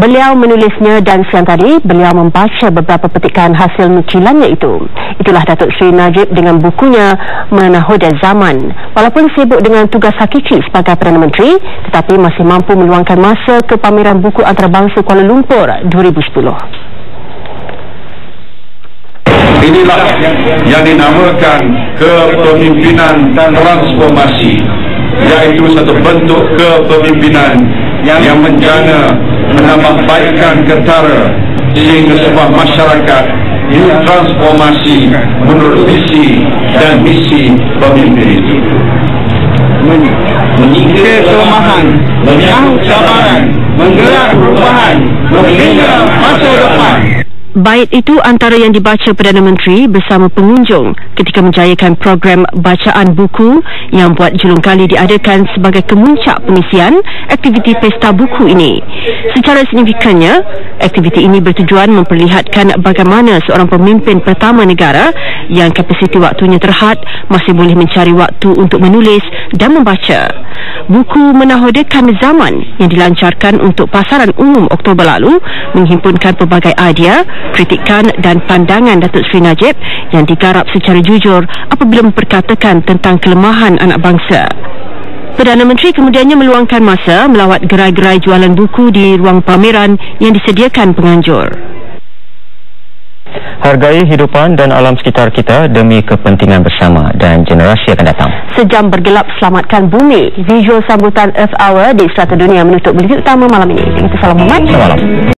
Beliau menulisnya dan siang tadi beliau membaca beberapa petikan hasil nukilannya itu. Itulah Datuk Seri Najib dengan bukunya Menahoda Zaman. Walaupun sibuk dengan tugas hakiki sebagai Perdana Menteri, tetapi masih mampu meluangkan masa ke pameran buku antarabangsa Kuala Lumpur 2010 inilah yang dinamakan kepemimpinan transformasi iaitu satu bentuk kepemimpinan yang menjana menambahbaikkan ketara sehingga sebuah masyarakat ditransformasi menurut visi dan misi pemimpin itu. Menyingkir kelemahan menyahut cabaran menggerak perubahan menghingga masa depan Bait itu antara yang dibaca Perdana Menteri bersama pengunjung ketika menjayakan program bacaan buku yang buat julung kali diadakan sebagai kemuncak pengisian aktiviti pesta buku ini. Secara signifikannya, aktiviti ini bertujuan memperlihatkan bagaimana seorang pemimpin pertama negara yang kapasiti waktunya terhad masih boleh mencari waktu untuk menulis dan membaca. Buku menahodakan zaman yang dilancarkan untuk pasaran umum Oktober lalu menghimpunkan pelbagai idea kritikan dan pandangan Datuk Seri Najib yang digarap secara jujur apabila memperkatakan tentang kelemahan anak bangsa. Perdana Menteri kemudiannya meluangkan masa melawat gerai-gerai jualan buku di ruang pameran yang disediakan penganjur. Hargai hidupan dan alam sekitar kita demi kepentingan bersama dan generasi akan datang. Sejam bergelap selamatkan bumi. Visual sambutan Earth Hour di Strata Dunia menutup berita utama malam ini. Kita salam hormat. Selamat malam.